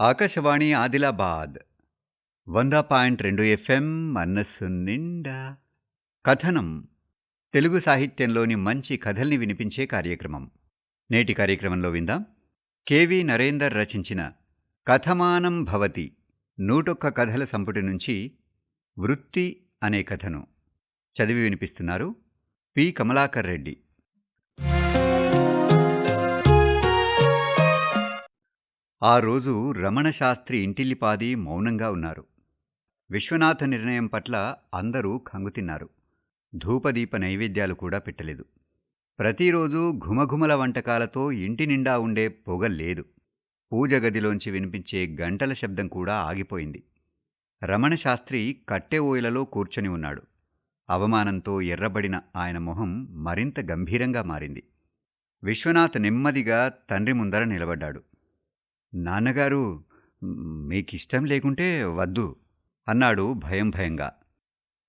ఆకాశవాణి ఆదిలాబాద్. వంద పాయింట్ రెండు ఎఫ్ఎం మనస్సు నిండా. కథనం. తెలుగు సాహిత్యంలోని మంచి కథల్ని వినిపించే కార్యక్రమం. నేటి కార్యక్రమంలో విందాం. కెవి నరేందర్ రచించిన కథమానం భవతి నూటొక్క కథల సంపుటి నుంచి వృత్తి అనే కథను చదివి వినిపిస్తున్నారు పి. కమలాకర్ రెడ్డి. ఆ రోజు రమణశాస్త్రి ఇంటిల్లిపాది మౌనంగా ఉన్నారు. విశ్వనాథ నిర్ణయం పట్ల అందరూ కంగుతిన్నారు ధూపదీప నైవేద్యాలు కూడా పెట్టలేదు. ప్రతిరోజు ఘుమఘుమల వంటకాలతో ఇంటి నిండా ఉండే పొగ లేదు. పూజ గదిలోంచి వినిపించే గంటల శబ్దం కూడా ఆగిపోయింది. రమణ శాస్త్రి కట్టె ఓయలలో కూర్చొని ఉన్నాడు. అవమానంతో ఎర్రబడిన ఆయన మొహం మరింత గంభీరంగా మారింది. విశ్వనాథ్ నెమ్మదిగా తండ్రి ముందర నిలబడ్డాడు. నాన్నగారు మీకిష్టం లేకుంటే వద్దు అన్నాడు భయం భయంగా.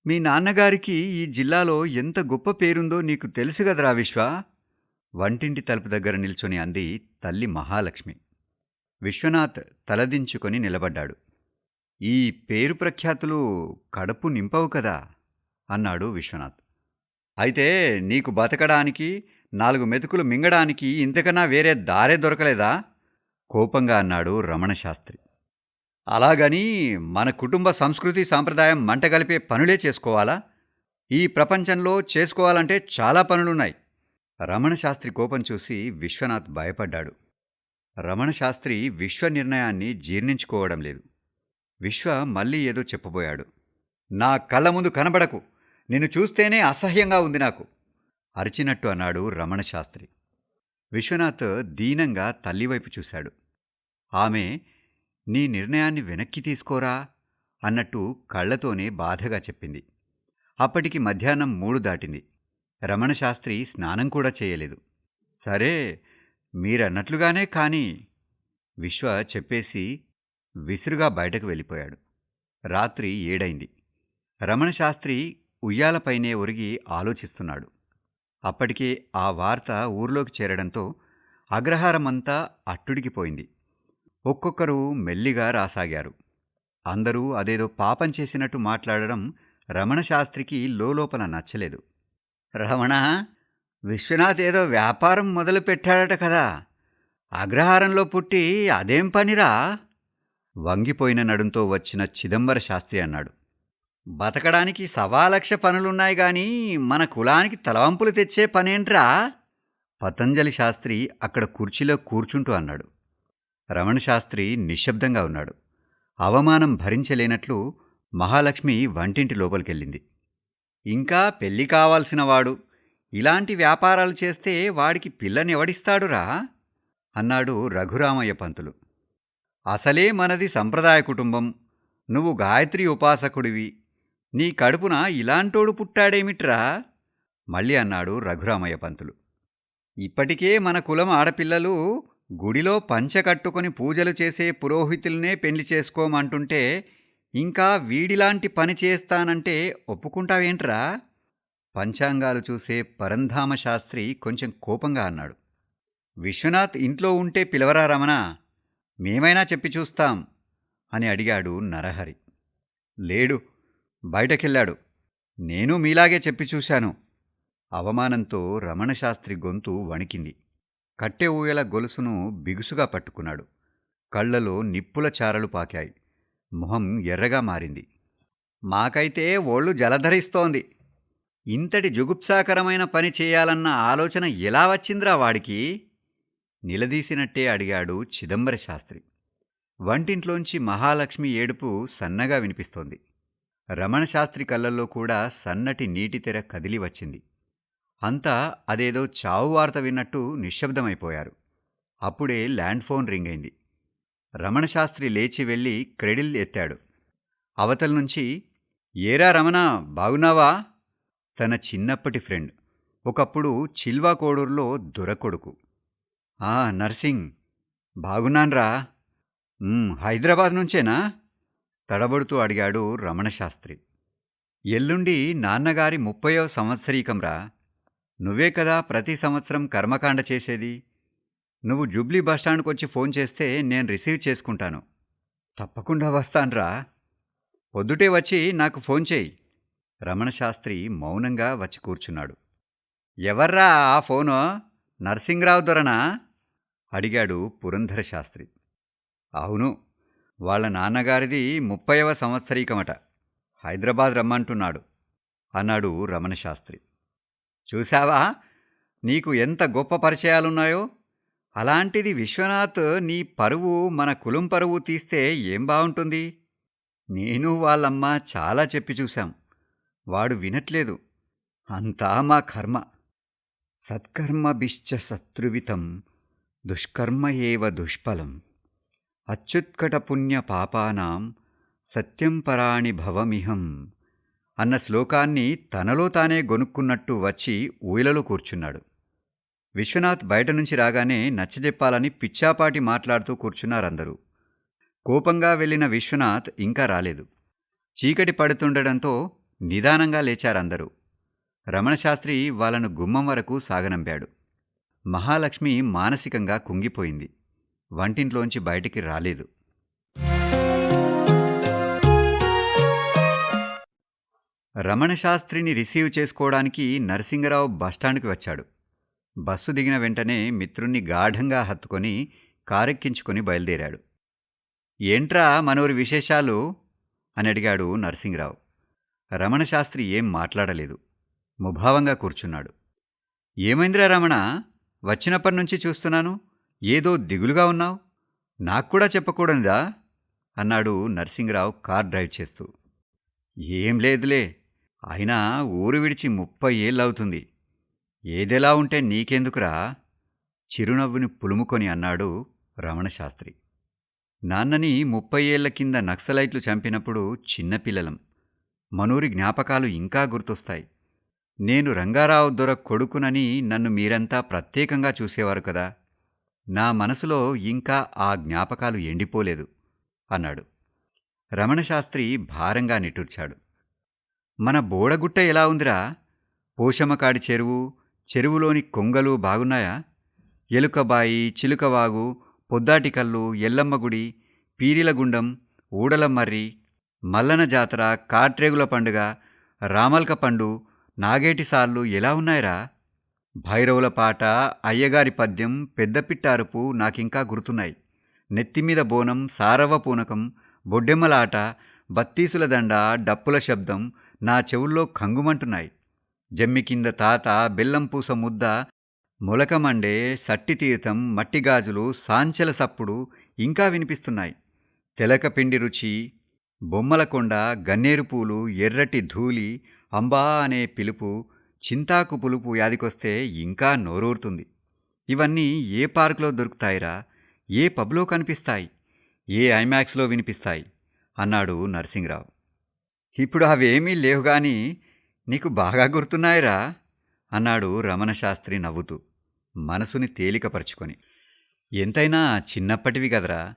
మీ నాన్నగారికి ఈ జిల్లాలో ఎంత గొప్ప పేరుందో నీకు తెలుసు కదరా విశ్వ వంటింటి తలుపు దగ్గర నిల్చొని అంది తల్లి మహాలక్ష్మి. విశ్వనాథ్ తలదించుకొని నిలబడ్డాడు. ఈ పేరు ప్రఖ్యాతులు కడుపు నింపవు కదా అన్నాడు విశ్వనాథ్. అయితే నీకు బతకడానికి నాలుగు మెతుకులు మింగడానికి ఇంతకన్నా వేరే దారే దొరకలేదా? కోపంగా అన్నాడు రమణ శాస్త్రి. అలాగని మన కుటుంబ సంస్కృతి సాంప్రదాయం మంటగలిపే పనులే చేసుకోవాలా? ఈ ప్రపంచంలో చేసుకోవాలంటే చాలా పనులున్నాయి. రమణ శాస్త్రి కోపం చూసి విశ్వనాథ్ భయపడ్డాడు. రమణ శాస్త్రి విశ్వ నిర్ణయాన్ని జీర్ణించుకోవడం లేదు. విశ్వ మళ్ళీ ఏదో చెప్పబోయాడు. నా కళ్ళ ముందు కనబడకు. నిన్ను చూస్తేనే అసహ్యంగా ఉంది నాకు. అరిచినట్టు అన్నాడు రమణశాస్త్రి విశ్వనాథ్ దీనంగా తల్లివైపు చూశాడు. ఆమె నీ నిర్ణయాన్ని వెనక్కి తీసుకోరా? అన్నట్టు కళ్ళతోనే బాధగా చెప్పింది. అప్పటికి మధ్యాహ్నం మూడు దాటింది. రమణ శాస్త్రి స్నానం కూడా చేయలేదు. సరే మీరన్నట్లుగానే కానీ విశ్వ చెప్పేసి విసురుగా బయటకు వెళ్ళిపోయాడు. రాత్రి ఏడైంది. రమణ శాస్త్రి ఉయ్యాలపైనే ఒరిగి ఆలోచిస్తున్నాడు. అప్పటికే ఆ వార్త ఊర్లోకి చేరడంతో అగ్రహారమంతా అట్టుడికిపోయింది. ఒక్కొక్కరు మెల్లిగా రాసాగారు. అందరూ అదేదో పాపం చేసినట్టు మాట్లాడడం రమణ శాస్త్రికి లోలోపల నచ్చలేదు. రమణ విశ్వనాథ్ ఏదో వ్యాపారం మొదలు పెట్టాడట కదా. అగ్రహారంలో పుట్టి అదేం పనిరా? వంగిపోయిన నడుంతో వచ్చిన చిదంబర శాస్త్రి అన్నాడు. బతకడానికి సవాలక్ష పనులున్నాయి గాని మన కులానికి తలవంపులు తెచ్చే పనేంట్రా? పతంజలి శాస్త్రి అక్కడ కుర్చీలో కూర్చుంటూ అన్నాడు. రమణ శాస్త్రి నిశ్శబ్దంగా ఉన్నాడు. అవమానం భరించలేనట్లు మహాలక్ష్మి వంటింటి లోపలికెళ్ళింది. ఇంకా పెళ్ళి కావాల్సిన వాడు ఇలాంటి వ్యాపారాలు చేస్తే వాడికి పిల్లని ఎవడిస్తాడురా అన్నాడు రఘురామయ్య పంతులు. అసలే మనది సంప్రదాయ కుటుంబం. నువ్వు గాయత్రి ఉపాసకుడివి నీ కడుపున ఇలాంటోడు పుట్టాడేమిట్రా? మళ్ళీ అన్నాడు రఘురామయ్య పంతులు. ఇప్పటికే మన కులం ఆడపిల్లలు గుడిలో పంచ కట్టుకొని పూజలు చేసే పురోహితులనే పెళ్ళి చేసుకోమంటుంటే ఇంకా వీడిలాంటి పని చేస్తానంటే ఒప్పుకుంటావేంట్రా? పంచాంగాలు చూసే పరంధామ శాస్త్రి కొంచెం కోపంగా అన్నాడు. విశ్వనాథ్ ఇంట్లో ఉంటే పిలవరా రమణ? మేమైనా చెప్పి చూస్తాం అని అడిగాడు నరహరి. లేడు. బయటకెళ్ళాడు. నేను మీలాగే చెప్పి చూశాను. అవమానంతో రమణశాస్త్రి గొంతు వణికింది. కట్టె ఊయల గొలుసును బిగుసుగా పట్టుకున్నాడు. కళ్ళలో నిప్పుల చారలు పాకాయి. మొహం ఎర్రగా మారింది. మాకైతే ఒళ్ళు జలధరిస్తోంది. ఇంతటి జుగుప్సాకరమైన పని చేయాలన్న ఆలోచన ఎలా వచ్చిందిరా వాడికి? నిలదీసినట్టే అడిగాడు చిదంబర శాస్త్రి వంటింట్లోంచి మహాలక్ష్మి ఏడుపు సన్నగా వినిపిస్తోంది. రమణశాస్త్రి కళ్ళల్లో కూడా సన్నటి నీటి తెర కదిలి వచ్చింది. అంతా అదేదో చావు వార్త విన్నట్టు నిశ్శబ్దమైపోయారు. అప్పుడే ల్యాండ్ ఫోన్ రింగ్ అయింది. రమణ శాస్త్రి లేచి వెళ్ళి క్రెడిల్ ఎత్తాడు. అవతల నుంచి ఏరా రమణ బాగున్నావా? తన చిన్నప్పటి ఫ్రెండ్ ఒకప్పుడు చిల్వా కోడూరులో దొరకొడుకు ఆ నర్సింగ్ బాగున్నాన్రా. హైదరాబాద్ నుంచేనా? తడబడుతూ అడిగాడు రమణ శాస్త్రి ఎల్లుండి నాన్నగారి ముప్పయో సంవత్సరీకంరా నువ్వే కదా ప్రతి సంవత్సరం కర్మకాండ చేసేది. నువ్వు జూబ్లీ బస్టాండ్కి వచ్చి ఫోన్ చేస్తే నేను రిసీవ్ చేసుకుంటాను. తప్పకుండా వస్తాన్రా పొద్దుటే వచ్చి నాకు ఫోన్ చేయి. రమణశాస్త్రి మౌనంగా వచ్చి కూర్చున్నాడు. ఎవర్రా ఆ ఫోను? నరసింగరావు దొరనా? అడిగాడు పురంధర శాస్త్రి అవును వాళ్ళ నాన్నగారిది ముప్పైవ సంవత్సరీకమట. హైదరాబాద్ రమ్మంటున్నాడు. అన్నాడు రమణశాస్త్రి. చూశావా? నీకు ఎంత గొప్ప పరిచయాలున్నాయో? అలాంటిది విశ్వనాథ్ నీ పరువు మన కులం పరువు తీస్తే ఏం బావుంటుంది? నేను వాళ్ళమ్మ చాలా చెప్పి చూశాం. వాడు వినట్లేదు. అంతా మా కర్మ. సత్కర్మభిశ్చ శత్రువితం దుష్కర్మ ఏవ దుష్ఫలం. అత్యుత్కటపుణ్య పాపానాం సత్యం పరాణి భవమిహం అన్న శ్లోకాన్ని తనలో తానే గొనుక్కున్నట్టు వచ్చి ఊయలలో కూర్చున్నాడు. విశ్వనాథ్ బయట నుంచి రాగానే నచ్చజెప్పాలని పిచ్చాపాటి మాట్లాడుతూ కూర్చున్నారందరూ. కోపంగా వెళ్ళిన విశ్వనాథ్ ఇంకా రాలేదు. చీకటి పడుతుండడంతో నిదానంగా లేచారందరూ. రమణశాస్త్రి వాళ్ళను గుమ్మం వరకు సాగనంపాడు. మహాలక్ష్మి మానసికంగా కుంగిపోయింది. వంటింట్లోంచి బయటికి రాలేదు. రమణశాస్త్రిని రిసీవ్ చేసుకోవడానికి నరసింగరావు బస్టాండ్కి వచ్చాడు. బస్సు దిగిన వెంటనే మిత్రుణ్ణి గాఢంగా హత్తుకొని కారెక్కించుకొని బయలుదేరాడు. ఏంట్రా మనూరి విశేషాలు? అని అడిగాడు నరసింగరావు. రమణశాస్త్రి ఏం మాట్లాడలేదు. ముభావంగా కూర్చున్నాడు. ఏమైందిరా రమణ? వచ్చినప్పటి నుంచి చూస్తున్నాను. ఏదో దిగులుగా ఉన్నావు? నాకు కూడా చెప్పకూడదా అన్నాడు నరసింగరావు కార్ డ్రైవ్ చేస్తూ. ఏం లేదులే. అయినా ఊరు విడిచి ముప్పై ఏళ్ళవుతుంది. ఏదెలా ఉంటే నీకెందుకురా? చిరునవ్వుని పులుముకొని అన్నాడు రమణశాస్త్రి. నాన్నని ముప్పై ఏళ్ళ కింద నక్సలైట్లు చంపినప్పుడు చిన్నపిల్లలం మనూరి జ్ఞాపకాలు ఇంకా గుర్తొస్తాయి. నేను రంగారావు దొర కొడుకునని నన్ను మీరంతా ప్రత్యేకంగా చూసేవారు కదా. నా మనసులో ఇంకా ఆ జ్ఞాపకాలు ఎండిపోలేదు అన్నాడు. రమణశాస్త్రి భారంగా నిట్టూర్చాడు. మన బోడగుట్ట ఎలా ఉందిరా? పోషమ్మకాడి చెరువు చెరువులోని కొంగలు బాగున్నాయా? ఎలుకబాయి చిలుకవాగు పొద్దాటికల్లు ఎల్లమ్మ గుడి పీరిలగుండం ఊడలమర్రి మల్లన జాతర కాట్రేగుల పండుగ రామల్క పండు నాగేటిసార్లు ఎలా ఉన్నాయిరా? భైరవుల పాట అయ్యగారి పద్యం పెద్దపిట్టారుపు నాకింకా గుర్తున్నాయి. నెత్తిమీద బోనం సారవ పూనకం బొడ్డెమ్మలాట బత్తీసుల దండ డప్పుల శబ్దం నా చెవుల్లో కంగుమంటున్నాయి జమ్మి కింద తాత బెల్లం పూస ముద్ద మొలకమండే సట్టి తీర్థం మట్టిగాజులు సాంచెల సప్పుడు ఇంకా వినిపిస్తున్నాయి. తెలక పిండి రుచి బొమ్మలకొండ గన్నేరు పూలు ఎర్రటి ధూళి అంబా అనే పిలుపు చింతాకు పులుపు యాదికొస్తే ఇంకా నోరూరుతుంది. ఇవన్నీ ఏ పార్కులో దొరుకుతాయిరా? ఏ పబ్లో కనిపిస్తాయి? ఏ ఐమాక్స్లో వినిపిస్తాయి? అన్నాడు నరసింహరావు. ఇప్పుడు అవేమీ లేవు గాని నీకు బాగా గుర్తున్నాయిరా? అన్నాడు రమణశాస్త్రి నవ్వుతూ మనసుని తేలికపరుచుకొని. ఎంతైనా చిన్నప్పటివి కదరా?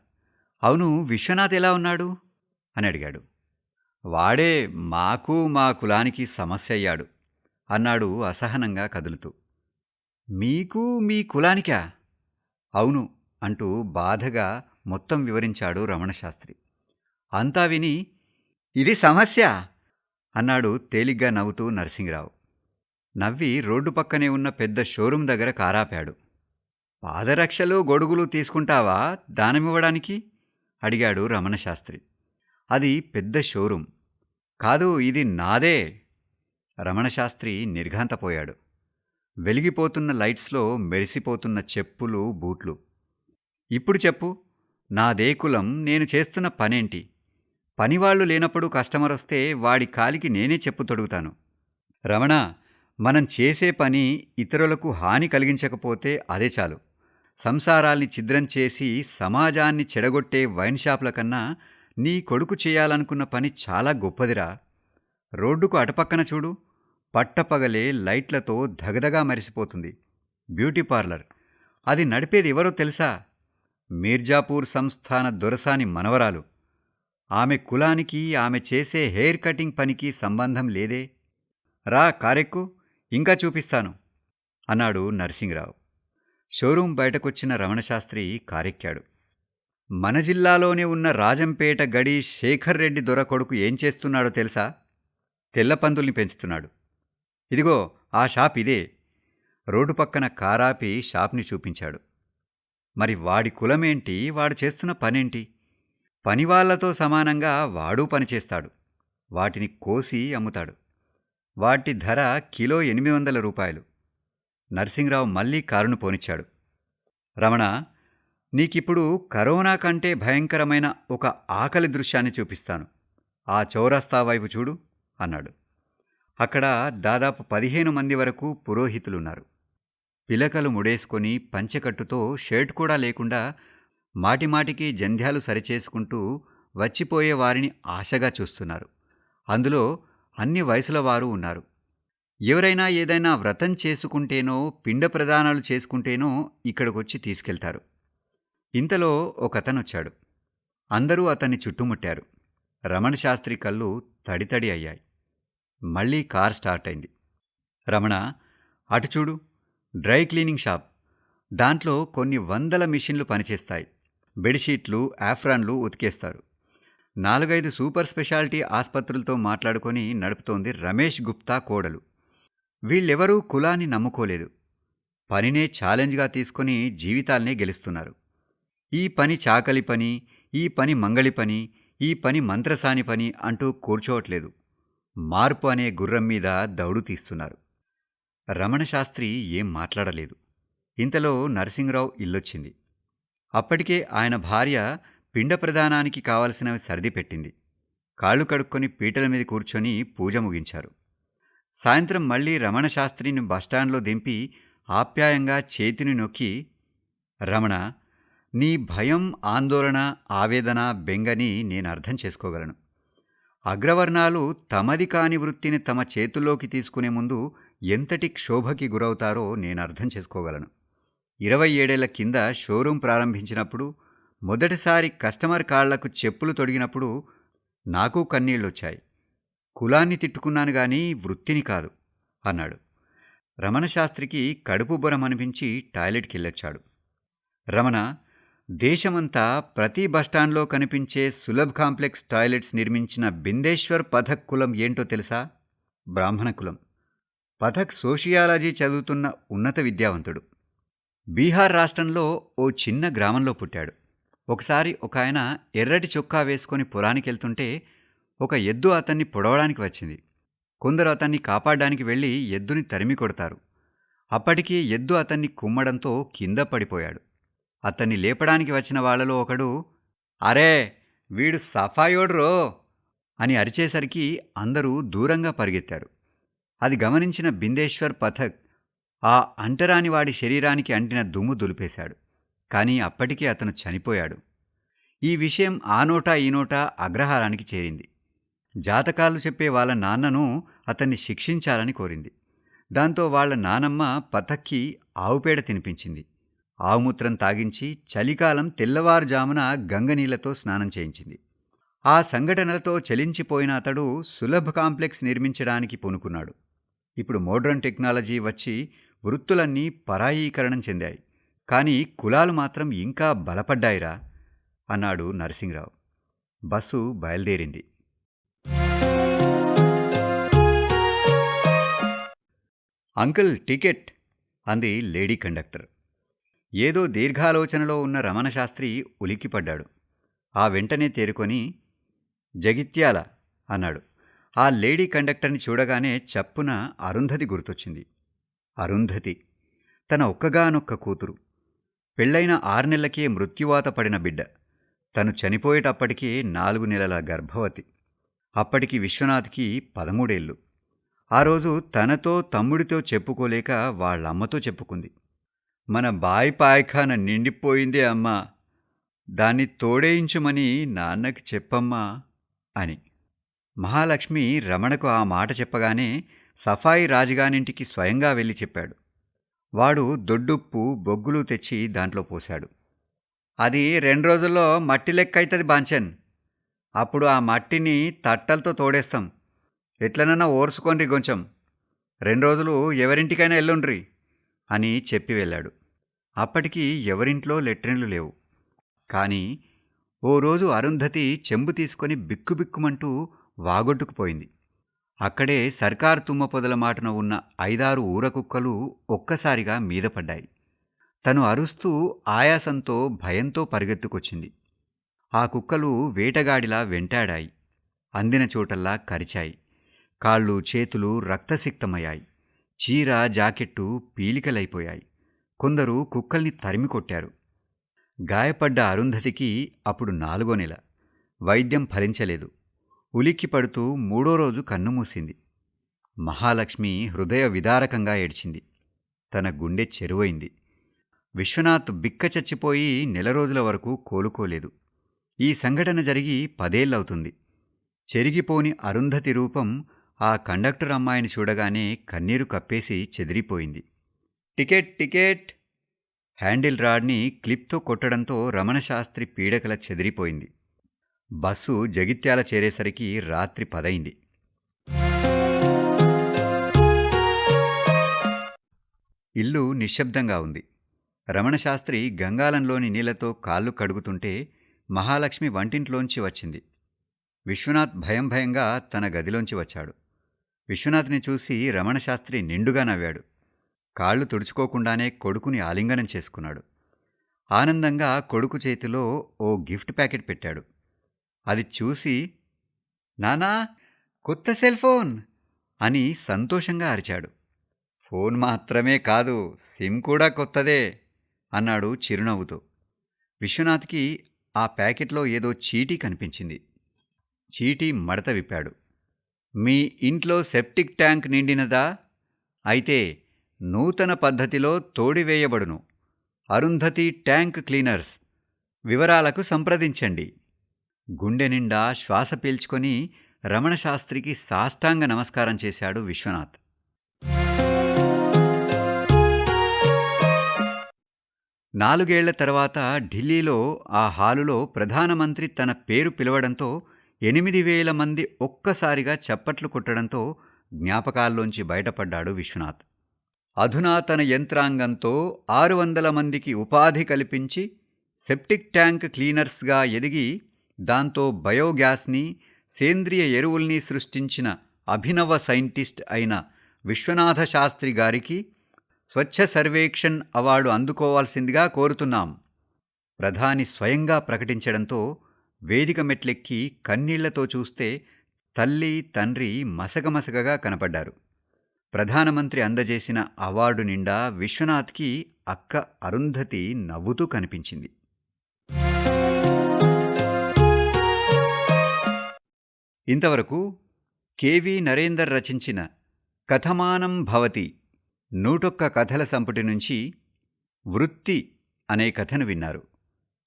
అవును విశ్వనాథ్ ఎలా ఉన్నాడు? అని అడిగాడు. వాడే మాకు మా కులానికి సమస్య అయ్యాడు. అన్నాడు అసహనంగా కదులుతూ. మీకు మీ కులానికా? అవును అంటూ బాధగా మొత్తం వివరించాడు రమణశాస్త్రి. అంతా విని ఇది సమస్య అన్నాడు తేలిగ్గా నవ్వుతూ నరసింహరావు. నవ్వి రోడ్డు పక్కనే ఉన్న పెద్ద షోరూం దగ్గర కారాపాడు. పాదరక్షలు గొడుగులు తీసుకుంటావా దానమివ్వడానికి? అడిగాడు రమణశాస్త్రి. అది పెద్ద షోరూం. కాదు ఇది నాదే రమణశాస్త్రి నిర్ఘాంతపోయాడు. వెలిగిపోతున్న లైట్స్లో మెరిసిపోతున్న చెప్పులు బూట్లు. ఇప్పుడు చెప్పు నాదే కులం నేను చేస్తున్న పనేంటి? పనివాళ్ళు లేనప్పుడు కస్టమర్ వస్తే వాడి కాలికి నేనే చెప్పు తొడుగుతాను. రమణ మనం చేసే పని ఇతరులకు హాని కలిగించకపోతే అదే చాలు. సంసారాల్ని ఛిద్రం చేసి సమాజాన్ని చెడగొట్టే వైన్ షాపుల కన్నా నీ కొడుకు చేయాలనుకున్న పని చాలా గొప్పదిరా. రోడ్డుకు అటుపక్కన చూడు పట్టపగలే లైట్లతో ధగధగా మరిసిపోతుంది. Beauty parlour. అది నడిపేది ఎవరో తెలుసా? మీర్జాపూర్ సంస్థాన దొరసాని మనవరాలు. ఆమె కులానికి ఆమె చేసే హెయిర్ కటింగ్ పనికి సంబంధం లేదే? రా కారెక్కు. ఇంకా చూపిస్తాను. అన్నాడు నరసింగరావు షోరూం బయటకొచ్చిన రమణశాస్త్రి కారెక్కాడు. మన జిల్లాలోనే ఉన్న రాజంపేట గడి శేఖర్ రెడ్డి దొర కొడుకు ఏం చేస్తున్నాడో తెలుసా? తెల్లపందుల్ని పెంచుతున్నాడు. ఇదిగో ఆ షాప్ ఇదే. రోడ్డు పక్కన కారాపి షాప్ని చూపించాడు. మరి వాడి కులమేంటి? వాడు చేస్తున్న పనేంటి? పనివాళ్ళతో సమానంగా వాడూ పనిచేస్తాడు వాటిని కోసి అమ్ముతాడు. వాటి ధర కిలో ఎనిమిది వందల రూపాయలు. నరసింహరావు మళ్ళీ కారును పోనిచ్చాడు. రమణ నీకిప్పుడు కరోనా కంటే భయంకరమైన ఒక ఆకలి దృశ్యాన్ని చూపిస్తాను. ఆ చౌరస్తా వైపు చూడు అన్నాడు. అక్కడ దాదాపు పదిహేను మంది వరకు పురోహితులున్నారు. పిలకలు ముడేసుకొని పంచెకట్టుతో షర్ట్ కూడా లేకుండా మాటిమాటికి జంధ్యాలు సరిచేసుకుంటూ వచ్చిపోయే వారిని ఆశగా చూస్తున్నారు. అందులో అన్ని వయసుల వారు ఉన్నారు. ఎవరైనా ఏదైనా వ్రతం చేసుకుంటేనో పిండ ప్రదానాలు చేసుకుంటేనో ఇక్కడికొచ్చి తీసుకెళ్తారు. ఇంతలో ఒకతనొచ్చాడు. అందరూ అతన్ని చుట్టుముట్టారు. రమణ శాస్త్రి కళ్ళు తడితడి అయ్యాయి. మళ్ళీ కార్ స్టార్ట్ అయింది. రమణ అటు చూడు డ్రై క్లీనింగ్ షాప్. దాంట్లో కొన్ని వందల మిషన్లు పనిచేస్తాయి. బెడ్షీట్లు ఆఫ్రాన్లు ఉతికేస్తారు. నాలుగైదు సూపర్ స్పెషాలిటీ ఆసుపత్రులతో మాట్లాడుకొని నడుపుతోంది రమేష్ గుప్తా కోడలు. వీళ్ళెవరూ కులాన్ని నమ్ముకోలేదు. పనినే ఛాలెంజ్గా తీసుకొని జీవితాలనే గెలుస్తున్నారు. ఈ పని చాకలి పని ఈ పని మంగళి పని ఈ పని మంత్రసాని పని అంటూ కూర్చోవట్లేదు. మార్పు అనే గుర్రం మీద దౌడు తీస్తున్నారు. రమణ శాస్త్రి ఏం మాట్లాడలేదు. ఇంతలో నరసింహరావు ఇల్లొచ్చింది. అప్పటికే ఆయన భార్య పిండ ప్రదానానికి కావలసినవి సర్ది పెట్టింది. కాళ్ళు కడుక్కొని పీటల మీద కూర్చొని పూజ ముగించారు. సాయంత్రం మళ్ళీ రమణ శాస్త్రిని బస్టాండ్లో దింపి ఆప్యాయంగా చేతిని నొక్కి రమణ నీ భయం ఆందోళన ఆవేదన బెంగని నేను అర్థం చేసుకోగలను. అగ్రవర్ణాలు తమది కాని వృత్తిని తమ చేతుల్లోకి తీసుకునే ముందు ఎంతటి క్షోభకి గురవుతారో నేను అర్థం చేసుకోగలను. ఇరవై ఏడేళ్ళ కింద షోరూం ప్రారంభించినప్పుడు మొదటిసారి కస్టమర్ కాళ్ళకు చెప్పులు తొడిగినప్పుడు నాకు కన్నీళ్ళొచ్చాయి. కులాన్ని తిట్టుకున్నాను కానీ వృత్తిని కాదు అన్నాడు. రమణ శాస్త్రికి కడుపు బురం అనిపించి టాయిలెట్కి వెళ్ళొచ్చాడు రమణ దేశమంతా ప్రతి బస్టాండ్లో కనిపించే సులభ్ కాంప్లెక్స్ టాయిలెట్స్ నిర్మించిన బిందేశ్వర్ పథక్ కులం ఏంటో తెలుసా? బ్రాహ్మణ కులం. పథక్ సోషియాలజీ చదువుతున్న ఉన్నత విద్యావంతుడు. బీహార్ రాష్ట్రంలో ఓ చిన్న గ్రామంలో పుట్టాడు. ఒకసారి ఒక ఆయన ఎర్రటి చొక్కా వేసుకొని పొలానికి వెళ్తుంటే ఒక ఎద్దు అతన్ని పొడవడానికి వచ్చింది. కొందరు అతన్ని కాపాడడానికి వెళ్ళి ఎద్దుని తరిమి కొడతారు. అప్పటికి ఎద్దు అతన్ని కుమ్మడంతో కింద పడిపోయాడు. అతన్ని లేపడానికి వచ్చిన వాళ్ళలో ఒకడు అరే వీడు సఫాయోడ్రో అని అరిచేసరికి అందరూ దూరంగా పరిగెత్తారు. అది గమనించిన బిందేశ్వర్ పథక్ ఆ అంటరాని వాడి శరీరానికి అంటిన దుమ్ము దులిపేశాడు. కానీ అప్పటికే అతను చనిపోయాడు. ఈ విషయం ఆ నోటా ఈ నోటా అగ్రహారానికి చేరింది. జాతకాలు చెప్పే వాళ్ళ నాన్నను అతన్ని శిక్షించాలని కోరింది. దాంతో వాళ్ళ నానమ్మ పథక్కి ఆవుపేడ తినిపించింది. ఆవుమూత్రం తాగించి చలికాలం తెల్లవారుజామున గంగనీళ్ళతో స్నానం చేయించింది. ఆ సంఘటనలతో చలించిపోయిన అతడు సులభ కాంప్లెక్స్ నిర్మించడానికి పూనుకున్నాడు. ఇప్పుడు మోడ్రన్ టెక్నాలజీ వచ్చి వృత్తులన్నీ పరాయీకరణం చెందాయి. కానీ కులాలు మాత్రం ఇంకా బలపడ్డాయిరా అన్నాడు నరసింహరావు. బస్సు బయలుదేరింది. Uncle ticket! అంది లేడీ కండక్టర్. ఏదో దీర్ఘాలోచనలో ఉన్న రమణశాస్త్రి ఉలిక్కిపడ్డాడు. ఆ వెంటనే తేరుకొని జగిత్యాల అన్నాడు. ఆ లేడీ కండక్టర్ని చూడగానే చప్పున అరుంధతి గుర్తొచ్చింది. అరుంధతి తన ఒక్కగానొక్క కూతురు. పెళ్ళైన ఆరు నెలలకే మృత్యువాత పడిన బిడ్డ. తను చనిపోయేటప్పటికే నాలుగు నెలల గర్భవతి. అప్పటికి విశ్వనాథ్కి పదమూడేళ్ళు. ఆ రోజు తనతో తమ్ముడితో చెప్పుకోలేక వాళ్ళమ్మతో చెప్పుకుంది. మన బాయి పాయఖాన నిండిపోయిందే అమ్మా. దాన్ని తోడేయించుమని నాన్నకి చెప్పమ్మా అని. మహాలక్ష్మి రమణకు ఆ మాట చెప్పగానే సఫాయి రాజుగానింటికి స్వయంగా వెళ్ళి చెప్పాడు. వాడు దొడ్డుప్పు బొగ్గులు తెచ్చి దాంట్లో పోశాడు. అది రెండు రోజుల్లో మట్టి లెక్క అవుతుంది బాంచన్. అప్పుడు ఆ మట్టిని తట్టలతో తోడేస్తాం. ఎట్లనన్నా ఓర్చుకోండి కొంచెం. రెండు రోజులు ఎవరింటికైనా ఎల్లుండ్రి. అని చెప్పి వెళ్ళాడు. అప్పటికి ఎవరింట్లో లెట్రిన్లు లేవు. కానీ ఓ రోజు అరుంధతి చెంబు తీసుకొని బిక్కుబిక్కుమంటూ వాగొట్టుకుపోయింది. అక్కడే సర్కార్ తుమ్మ పొదల మాటన ఉన్న ఐదారు ఊరకుక్కలు ఒక్కసారిగా మీద పడ్డాయి. తను అరుస్తూ ఆయాసంతో భయంతో పరిగెత్తుకొచ్చింది. ఆ కుక్కలు వేటగాడిలా వెంటాడాయి. అందిన చోటల్లా కరిచాయి. కాళ్ళు చేతులు రక్తసిక్తమయ్యాయి. చీర జాకెట్టు పీలికలైపోయాయి. కొందరు కుక్కల్ని తరిమి కొట్టారు. గాయపడ్డ అరుంధతికి అప్పుడు నాలుగో నెల. వైద్యం ఫలించలేదు. ఉలిక్కి పడుతూ మూడో రోజు కన్నుమూసింది. మహాలక్ష్మి హృదయ విదారకంగా ఏడ్చింది. తన గుండె చెరువైంది. విశ్వనాథ్ బిక్క చచ్చిపోయి నెల రోజుల వరకు కోలుకోలేదు. ఈ సంఘటన జరిగి పదేళ్ళవుతుంది చెరిగిపోని అరుంధతి రూపం ఆ కండక్టర్ అమ్మాయిని చూడగానే కన్నీరు కప్పేసి చెదిరిపోయింది. Ticket ticket! హ్యాండిల్ రాడ్ని క్లిప్తో కొట్టడంతో రమణశాస్త్రి పీడకల చెదిరిపోయింది. బస్సు జగిత్యాల చేరేసరికి రాత్రి పదైంది. ఇల్లు నిశ్శబ్దంగా ఉంది. రమణశాస్త్రి గంగాలంలోని నీళ్ళతో కాళ్ళు కడుగుతుంటే మహాలక్ష్మి వంటింట్లోంచి వచ్చింది. విశ్వనాథ్ భయం భయంగా తన గదిలోంచి వచ్చాడు. విశ్వనాథ్ని చూసి రమణశాస్త్రి నిండుగా నవ్వాడు. కాళ్ళు తుడుచుకోకుండానే కొడుకుని ఆలింగనం చేసుకున్నాడు. ఆనందంగా కొడుకు చేతిలో ఓ గిఫ్ట్ ప్యాకెట్ పెట్టాడు. అది చూసి నానా కొత్త సెల్ ఫోన్! అని సంతోషంగా అరిచాడు. ఫోన్ మాత్రమే కాదు సిమ్ కూడా కొత్తదే! అన్నాడు చిరునవ్వుతో. విశ్వనాథ్కి ఆ ప్యాకెట్లో ఏదో చీటీ కనిపించింది. చీటీ మడత విప్పాడు. మీ ఇంట్లో సెప్టిక్ ట్యాంక్ నిండినదా? అయితే నూతన పద్ధతిలో తోడివేయబడును. అరుంధతి ట్యాంక్ క్లీనర్స్ వివరాలకు సంప్రదించండి. గుండె నిండా శ్వాస పీల్చుకొని రమణశాస్త్రికి సాష్టాంగ నమస్కారం చేశాడు విశ్వనాథ్. నాలుగేళ్ళ తర్వాత ఢిల్లీలో ఆ హాలులో ప్రధానమంత్రి తన పేరు పిలవడంతో ఎనిమిది వేల మంది ఒక్కసారిగా చప్పట్లు కొట్టడంతో జ్ఞాపకాల్లోంచి బయటపడ్డాడు విశ్వనాథ్. అధునాతన యంత్రాంగంతో ఆరు వందల మందికి ఉపాధి కల్పించి సెప్టిక్ ట్యాంక్ క్లీనర్స్గా ఎదిగి దాంతో బయోగ్యాస్ని సేంద్రియ ఎరువుల్ని సృష్టించిన అభినవ సైంటిస్ట్ అయిన విశ్వనాథ శాస్త్రి గారికి స్వచ్ఛ సర్వేక్షణ్ అవార్డు అందుకోవాల్సిందిగా కోరుతున్నాం. ప్రధాని స్వయంగా ప్రకటించడంతో వేదిక మెట్లెక్కి కన్నీళ్ళతో చూస్తే తల్లి తండ్రి మసగమసగగా కనపడ్డారు. ప్రధానమంత్రి అందజేసిన అవార్డు నిండా విశ్వనాథ్కి అక్క అరుంధతి నవ్వుతూ కనిపించింది. ఇంతవరకు కెవి నరేందర్ రచించిన కథమానం భవతి నూటొక్క కథల సంపుటి నుంచి వృత్తి అనే కథను విన్నారు.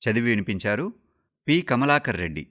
చదివి వినిపించారు పి. కమలాకర్ రెడ్డి.